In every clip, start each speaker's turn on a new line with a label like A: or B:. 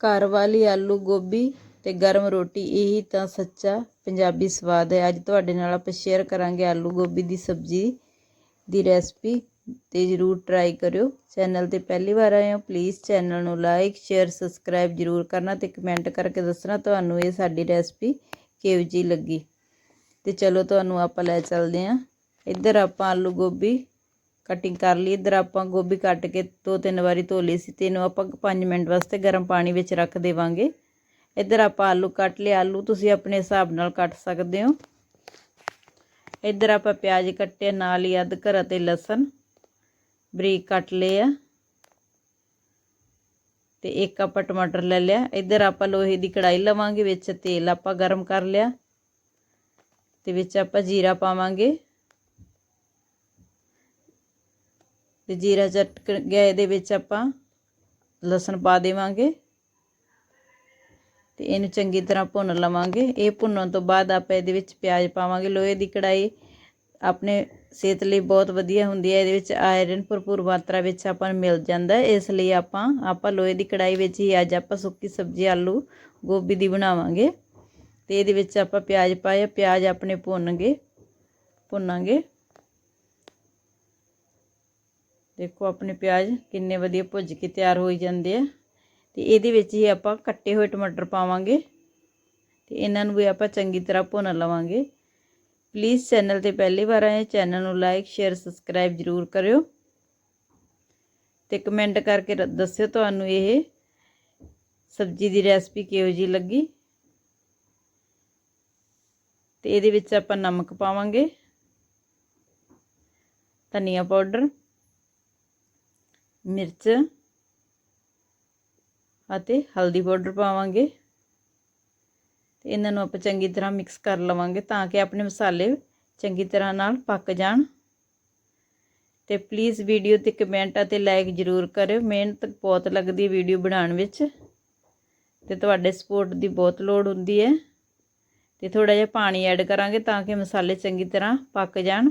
A: ਘਰ ਵਾਲੀ ਆਲੂ ਗੋਭੀ ਅਤੇ ਗਰਮ ਰੋਟੀ, ਇਹੀ ਤਾਂ ਸੱਚਾ ਪੰਜਾਬੀ ਸਵਾਦ ਹੈ। ਅੱਜ ਤੁਹਾਡੇ ਨਾਲ ਆਪਾਂ ਸ਼ੇਅਰ ਕਰਾਂਗੇ ਆਲੂ ਗੋਭੀ ਦੀ ਸਬਜ਼ੀ ਦੀ ਰੈਸਪੀ ਤੇ ਜਰੂਰ ਟਰਾਈ ਕਰਿਓ। ਚੈਨਲ ਤੇ ਪਹਿਲੀ ਵਾਰ ਆਏ ਹੋ ਪਲੀਜ਼ ਚੈਨਲ ਨੂੰ ਲਾਈਕ ਸ਼ੇਅਰ ਸਬਸਕ੍ਰਾਈਬ ਜਰੂਰ ਕਰਨਾ ਤੇ ਕਮੈਂਟ ਕਰਕੇ ਦੱਸਣਾ ਤੁਹਾਨੂੰ ਇਹ ਸਾਡੀ ਰੈਸਪੀ ਕਿਹੋ ਜੀ ਲੱਗੀ। ਤੇ ਚਲੋ ਤੁਹਾਨੂੰ ਆਪਾਂ ਲੈ ਚੱਲਦੇ ਆਂ ਇੱਧਰ ਆਪਾਂ ਆਲੂ ਗੋਭੀ ਕਟਿੰਗ ਕਰ ਲਈ। ਇੱਧਰ ਆਪਾਂ ਗੋਭੀ ਕੱਟ ਕੇ ਦੋ ਤਿੰਨ ਵਾਰੀ ਧੋ ਲਈ ਸੀ ਤੇ ਇਹਨੂੰ ਆਪਾਂ 5 ਮਿੰਟ ਵਾਸਤੇ ਗਰਮ ਪਾਣੀ ਵਿੱਚ ਰੱਖ ਦੇਵਾਂਗੇ। ਇੱਧਰ ਆਪਾਂ ਆਲੂ ਕੱਟ ਲਿਆ ਆਲੂ ਤੁਸੀਂ ਆਪਣੇ ਹਿਸਾਬ ਨਾਲ ਕੱਟ ਸਕਦੇ ਹੋ। ਇੱਧਰ ਆਪਾਂ ਪਿਆਜ਼ ਕੱਟੇ ਨਾਲ ਹੀ ਅਦਕਰ ਅਤੇ ਲਸਣ। ਬਰੀਕ ਕੱਟ ਲਏ ਆ। ਤੇ ਇੱਕ ਆਪਾਂ ਟਮਾਟਰ ਲੈ ਲਿਆ। ਇੱਧਰ ਆਪਾਂ ਲੋਹੇ ਦੀ ਕੜਾਈ ਲਵਾਂਗੇ ਵਿੱਚ ਤੇਲ ਆਪਾਂ ਗਰਮ ਕਰ ਲਿਆ। ਤੇ ਵਿੱਚ ਆਪਾਂ ਜੀਰਾ ਪਾਵਾਂਗੇ। ਅਤੇ ਜੀਰਾ ਚਟਕ ਗਿਆ ਇਹਦੇ ਵਿੱਚ ਆਪਾਂ ਲਸਣ ਪਾ ਦੇਵਾਂਗੇ। ਤੇ ਇਹਨੂੰ ਚੰਗੀ ਤਰ੍ਹਾਂ ਭੁੰਨ ਲਵਾਂਗੇ। ਇਹ ਭੁੰਨਣ ਤੋਂ ਬਾਅਦ ਆਪਾਂ ਇਹਦੇ ਵਿੱਚ ਪਿਆਜ਼ ਪਾਵਾਂਗੇ। ਲੋਹੇ ਦੀ ਕੜਾਈ ਆਪਣੇ ਸਿਹਤ ਲਈ ਬਹੁਤ ਵਧੀਆ ਹੁੰਦੀ ਹੈ। ਇਹਦੇ ਵਿੱਚ ਆਇਰਨ ਭਰਪੂਰ ਮਾਤਰਾ ਵਿੱਚ ਆਪਾਂ ਨੂੰ ਮਿਲ ਜਾਂਦਾ ਇਸ ਲਈ ਆਪਾਂ ਆਪਾਂ ਲੋਹੇ ਦੀ ਕੜਾਈ ਵਿੱਚ ਹੀ ਅੱਜ ਆਪਾਂ ਸੁੱਕੀ ਸਬਜ਼ੀ, ਆਲੂ, ਗੋਭੀ ਦੀ ਬਣਾਵਾਂਗੇ। ਤੇ ਇਹਦੇ ਵਿੱਚ ਆਪਾਂ ਪਿਆਜ਼ ਪਾਏ, ਪਿਆਜ਼ ਆਪਣੇ ਭੁੰਨਗੇ ਭੁੰਨਾਂਗੇ। ਦੇਖੋ ਆਪਣੇ ਪਿਆਜ਼ ਕਿੰਨੇ ਵਧੀਆ ਭੁੱਜ ਕੇ ਤਿਆਰ ਹੋਈ ਜਾਂਦੇ ਆ। ਤੇ ਇਹਦੇ ਵਿੱਚ ਹੀ ਆਪਾਂ ਕੱਟੇ ਹੋਏ ਟਮਾਟਰ ਪਾਵਾਂਗੇ ਤੇ ਇਹਨਾਂ ਨੂੰ ਵੀ ਆਪਾਂ ਚੰਗੀ ਤਰ੍ਹਾਂ ਭੁੰਨ ਲਵਾਂਗੇ। ਪਲੀਜ਼ ਚੈਨਲ ਤੇ ਪਹਿਲੀ ਵਾਰ ਆਏ ਚੈਨਲ ਨੂੰ ਲਾਈਕ ਸ਼ੇਅਰ ਸਬਸਕ੍ਰਾਈਬ ਜਰੂਰ ਕਰਿਓ। ਤੇ ਕਮੈਂਟ ਕਰਕੇ ਦੱਸਿਓ ਤੁਹਾਨੂੰ ਇਹ ਸਬਜ਼ੀ ਦੀ ਰੈਸਪੀ ਕਿਹੋ ਜੀ ਲੱਗੀ। ਤੇ ਇਹਦੇ ਵਿੱਚ ਆਪਾਂ ਨਮਕ ਪਾਵਾਂਗੇ, ਧਨੀਆ ਪਾਊਡਰ। ਮਿਰਚ ਅਤੇ ਹਲਦੀ ਪਾਊਡਰ ਪਾਵਾਂਗੇ। ਤੇ ਇਹਨਾਂ ਨੂੰ ਆਪਾਂ ਚੰਗੀ ਤਰ੍ਹਾਂ ਮਿਕਸ ਕਰ ਲਵਾਂਗੇ ਤਾਂ ਕਿ ਆਪਣੇ ਮਸਾਲੇ ਚੰਗੀ ਤਰ੍ਹਾਂ ਨਾਲ ਪੱਕ ਜਾਣ। ਤੇ ਪਲੀਜ਼ ਵੀਡੀਓ ਤੇ ਕਮੈਂਟ ਅਤੇ ਲਾਈਕ ਜ਼ਰੂਰ ਕਰਿਓ। ਮਿਹਨਤ ਬਹੁਤ ਲੱਗਦੀ ਵੀਡੀਓ ਬਣਾਉਣ ਵਿੱਚ। ਤੇ ਤੁਹਾਡੇ ਸਪੋਰਟ ਦੀ ਬਹੁਤ ਲੋੜ ਹੁੰਦੀ ਹੈ। ਤੇ ਥੋੜਾ ਜਿਹਾ ਪਾਣੀ ਐਡ ਕਰਾਂਗੇ ਤਾਂ ਕਿ ਮਸਾਲੇ ਚੰਗੀ ਤਰ੍ਹਾਂ ਪੱਕ ਜਾਣ।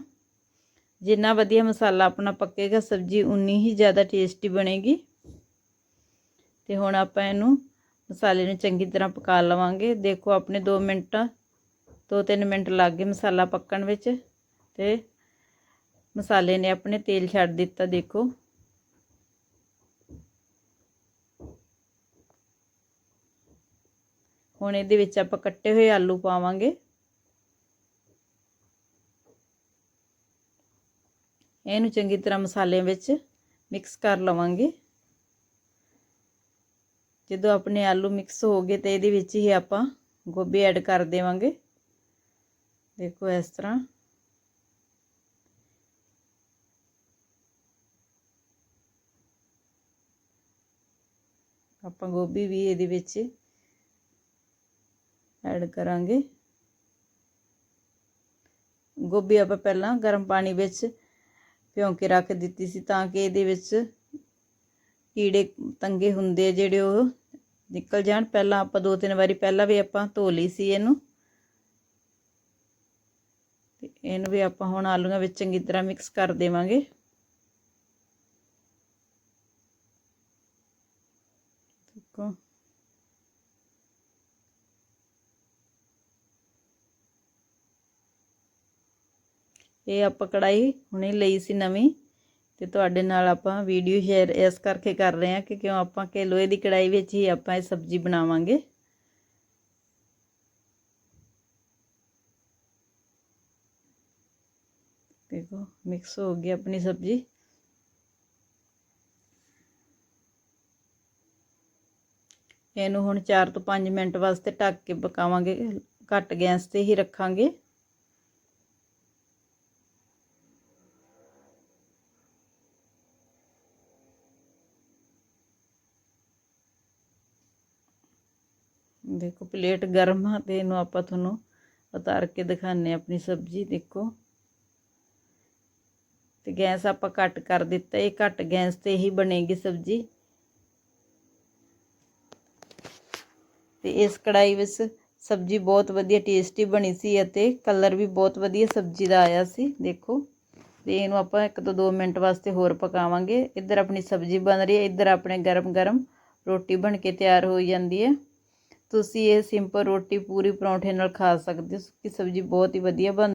A: ਜਿੰਨਾ ਵਧੀਆ ਮਸਾਲਾ ਆਪਣਾ ਪੱਕੇਗਾ, ਸਬਜ਼ੀ ਉਨੀ ਹੀ ਜ਼ਿਆਦਾ ਟੇਸਟੀ ਬਣੇਗੀ। ਤੇ ਹੁਣ ਆਪਾਂ ਇਹਨੂੰ ਮਸਾਲੇ ਨੂੰ ਚੰਗੀ ਤਰ੍ਹਾਂ ਪਕਾ ਲਵਾਂਗੇ। ਦੇਖੋ, ਆਪਣੇ 2 ਮਿੰਟ 2-3 ਮਿੰਟ ਲੱਗ ਗਏ ਮਸਾਲਾ ਪੱਕਣ ਵਿੱਚ। ਤੇ ਮਸਾਲੇ ਨੇ ਆਪਣੇ ਤੇਲ ਛੱਡ ਦਿੱਤਾ, ਦੇਖੋ। ਹੁਣ ਇਹਦੇ ਵਿੱਚ ਆਪਾਂ ਕੱਟੇ ਹੋਏ ਆਲੂ ਪਾਵਾਂਗੇ। ਇਹਨੂੰ ਚੰਗੀ ਤਰ੍ਹਾਂ ਮਸਾਲੇ ਵਿੱਚ ਮਿਕਸ ਕਰ ਲਵਾਂਗੇ। ਜਦੋਂ ਆਪਣੇ ਆਲੂ ਮਿਕਸ ਹੋ ਗਏ ਤੇ ਇਹਦੇ ਵਿੱਚ ਹੀ ਆਪਾਂ ਗੋਭੀ ਐਡ ਕਰ ਦੇਵਾਂਗੇ। ਦੇਖੋ ਇਸ ਤਰ੍ਹਾਂ। ਆਪਾਂ ਗੋਭੀ ਵੀ ਇਹਦੇ ਵਿੱਚ ਐਡ ਕਰਾਂਗੇ। ਗੋਭੀ ਆਪਾਂ ਪਹਿਲਾਂ ਗਰਮ ਪਾਣੀ ਵਿੱਚ ਭਿਉਂ ਕੇ ਰੱਖ ਦਿੱਤੀ ਸੀ ਤਾਂ ਕਿ ਇਹਦੇ ਵਿੱਚ ਕੀੜੇ ਤੰਗੇ ਹੁੰਦੇ ਜਿਹੜੇ ਉਹ ਨਿਕਲ ਜਾਣ। ਪਹਿਲਾਂ ਆਪਾਂ ਦੋ ਤਿੰਨ ਵਾਰੀ ਪਹਿਲਾਂ ਵੀ ਆਪਾਂ ਧੋ ਲਈ ਸੀ ਇਹਨੂੰ। ਤੇ ਇਹਨੂੰ ਵੀ ਆਪਾਂ ਹੁਣ ਆਲੂਆਂ ਵਿੱਚ ਚੰਗੀ ਤਰ੍ਹਾਂ ਮਿਕਸ ਕਰ ਦੇਵਾਂਗੇ। ਦੇਖੋ। ਇਹ ਆਪਾਂ ਕੜਾਈ ਹੁਣੇ ਲਈ ਸੀ ਨਵੀਂ ਤੇ ਤੁਹਾਡੇ ਨਾਲ ਆਪਾਂ ਵੀਡੀਓ ਸ਼ੇਅਰ ਇਸ ਕਰਕੇ ਕਰ ਰਹੇ ਹਾਂ ਕਿ ਕਿਉਂ ਆਪਾਂ ਕਿ ਲੋਹੇ ਦੀ ਕੜਾਈ ਵਿੱਚ ਹੀ ਆਪਾਂ ਇਹ ਸਬਜ਼ੀ ਬਣਾਵਾਂਗੇ। ਦੇਖੋ ਮਿਕਸ ਹੋ ਗਈ ਆਪਣੀ ਸਬਜ਼ੀ। ਇਹਨੂੰ ਹੁਣ 4 ਤੋਂ 5 ਮਿੰਟ ਵਾਸਤੇ ਢੱਕ ਕੇ ਪਕਾਵਾਂਗੇ, ਘੱਟ ਗੈਸ ਤੇ ਹੀ ਰੱਖਾਂਗੇ। ਦੇਖੋ ਪਲੇਟ ਗਰਮ ਆ ਤੇ ਇਹਨੂੰ ਆਪਾਂ ਤੁਹਾਨੂੰ ਉਤਾਰ ਕੇ ਦਿਖਾਣੇ ਆਪਣੀ ਸਬਜ਼ੀ, ਦੇਖੋ। ਤੇ ਗੈਸ ਆਪਾਂ ਘੱਟ ਕਰ ਦਿੱਤਾ, ਇਹ ਘੱਟ ਗੈਸ ਤੇ ਹੀ ਬਣੇਗੀ ਸਬਜ਼ੀ। ਤੇ ਇਸ ਕੜਾਈ ਵਿੱਚ ਸਬਜ਼ੀ ਬਹੁਤ ਵਧੀਆ ਟੇਸਟੀ ਬਣੀ ਸੀ ਅਤੇ ਕਲਰ ਵੀ ਬਹੁਤ ਵਧੀਆ ਸਬਜ਼ੀ ਦਾ ਆਇਆ ਸੀ, ਦੇਖੋ। ਤੇ ਇਹਨੂੰ ਆਪਾਂ ਇੱਕ ਤੋਂ 2 ਮਿੰਟ ਵਾਸਤੇ ਹੋਰ ਪਕਾਵਾਂਗੇ। ਇੱਧਰ ਆਪਣੀ ਸਬਜ਼ੀ ਬਣ ਰਹੀ ਹੈ, ਇੱਧਰ ਆਪਣੇ ਗਰਮ ਗਰਮ ਰੋਟੀ ਬਣ ਕੇ ਤਿਆਰ ਹੋ ਜਾਂਦੀ ਹੈ। ਤੁਸੀਂ ਇਹ ਸਿੰਪਲ ਰੋਟੀ ਪੂਰੀ ਪਰੌਂਠੇ ਨਾਲ ਖਾ ਸਕਦੇ ਹੋ। ਸੁੱਕੀ ਸਬਜ਼ੀ ਬਹੁਤ ਹੀ ਵਧੀਆ ਬਣ